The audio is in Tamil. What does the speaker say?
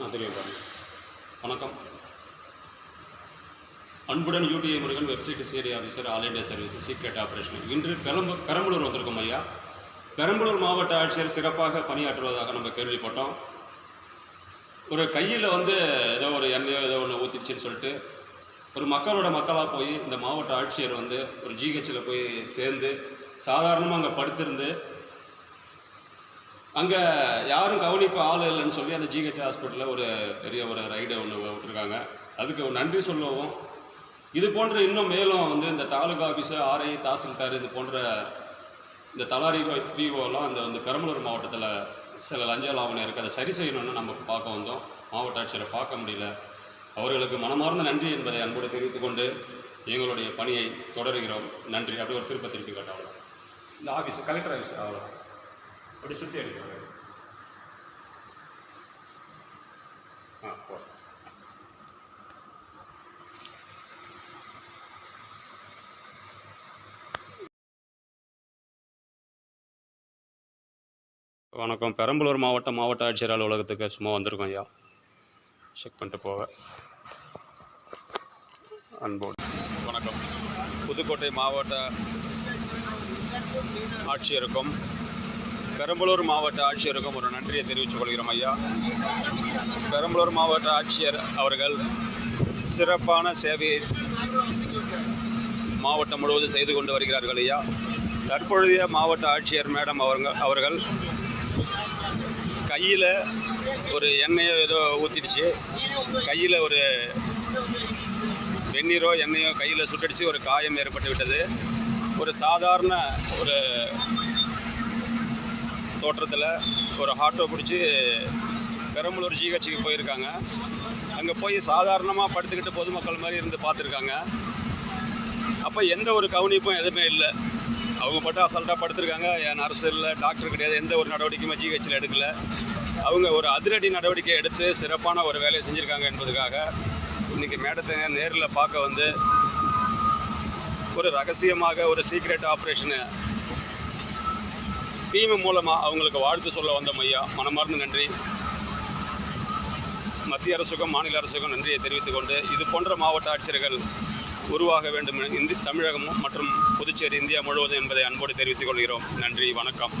நான் தெரியும் வணக்கம். அன்புடன் UTI Murugan website CID officer all India service secret operation இன்று பெரம்பு பெரம்பலூர் வந்திருக்கோம் ஐயா. பெரம்பலூர் மாவட்ட ஆட்சியர் சிறப்பாக பணியாற்றுவதாக நம்ம கேள்விப்பட்டோம். ஒரு கையில் வந்து ஏதோ ஒரு எண்ணெயோ ஏதோ ஒன்று ஊற்றிடுச்சின்னு சொல்லிட்டு ஒரு மக்களோட மக்களாக போய் இந்த மாவட்ட ஆட்சியர் வந்து ஒரு ஜிஹெச்சில் போய் சேர்ந்து சாதாரணமாக அங்கே படுத்திருந்து அங்கே யாரும் கவனிப்பு ஆள் இல்லைன்னு சொல்லி அந்த ஜிஹெச் ஹாஸ்பிட்டலில் ஒரு பெரிய ஒரு ரைடை ஒன்று விட்டுருக்காங்க. அதுக்கு ஒரு நன்றி சொல்லவும். இது போன்ற இன்னும் மேலும் வந்து இந்த தாலுகா ஆஃபீஸு ஆர்ஐ தாசில்தார் இது போன்ற இந்த தலாரி விஓலாம் இந்த வந்து பெரம்பலூர் மாவட்டத்தில் சில லஞ்ச லாவணம் இருக்குது அதை சரி செய்யணும்னு நம்ம பார்க்க வந்தோம். மாவட்ட ஆட்சியரை பார்க்க முடியல. அவர்களுக்கு மனமார்ந்த நன்றி என்பதை அன்போடு தெரிவித்து கொண்டு எங்களுடைய பணியை தொடருகிறோம். நன்றி. அப்படி ஒரு திருப்ப திருப்பி கேட்ட இந்த ஆஃபீஸ் கலெக்டர் ஆஃபீஸ் அவ்வளோ அப்படி சுற்றி அடிக்கிறாங்க ஆ போ. வணக்கம். பெரம்பலூர் மாவட்ட மாவட்ட ஆட்சியர் அலுவலகத்துக்கு சும்மா வந்திருக்கோம் ஐயா. செக் பண்ணிட்டு போக. அன்போடு. வணக்கம். புதுக்கோட்டை மாவட்ட ஆட்சியருக்கும் பெரம்பலூர் மாவட்ட ஆட்சியருக்கும் ஒரு நன்றியை தெரிவித்துக் கொள்கிறோம் ஐயா. பெரம்பலூர் மாவட்ட ஆட்சியர் அவர்கள் சிறப்பான சேவையை மாவட்டம் முழுவதும் செய்து கொண்டு வருகிறார்கள் ஐயா. தற்பொழுதைய மாவட்ட ஆட்சியர் மேடம் அவங்க அவர்கள் கையில் ஒரு எண்ணெயோ ஏதோ ஊற்றிடுச்சு கையில் ஒரு வெந்நீரோ எண்ணெயோ கையில் சுட்டடிச்சு ஒரு காயம் ஏற்பட்டு விட்டது ஒரு சாதாரண ஒரு தோற்றத்தில் ஒரு ஆட்டோ பிடிச்சி பெரம்பலூர் ஜிஹெச்சுக்கு போயிருக்காங்க. அங்கே போய் சாதாரணமாக படுத்துக்கிட்டு பொதுமக்கள் மாதிரி இருந்து பார்த்துருக்காங்க. அப்போ எந்த ஒரு கவனிப்பும் எதுவுமே இல்லை. அவங்க பட்டு அசால்ட்டாக படுத்திருக்காங்க. என் நர்ஸ் இல்லை டாக்டர் கிடையாது. எந்த ஒரு நடவடிக்கையுமே ஜிஹெச்சில் எடுக்கல. அவங்க ஒரு அதிரடி நடவடிக்கை எடுத்து சிறப்பான ஒரு வேலையை செஞ்சுருக்காங்க என்பதுக்காக இன்றைக்கி மேடத்தை நேரில் பார்க்க வந்து ஒரு ரகசியமாக ஒரு சீக்ரெட் ஆப்ரேஷனு டீம் மூலமாக அவங்களுக்கு வாழ்த்து சொல்ல வந்த ஐயா மனமார்ந்த நன்றி. மத்திய அரசுக்கும் மாநில அரசுக்கும் நன்றியை தெரிவித்துக் கொண்டு இது போன்ற மாவட்ட ஆட்சியர்கள் உருவாக வேண்டும் என இந்தி தமிழகம் மற்றும் புதுச்சேரி இந்தியா முழுவதும் என்பதை அன்போடு தெரிவித்துக் கொள்கிறோம். நன்றி வணக்கம்.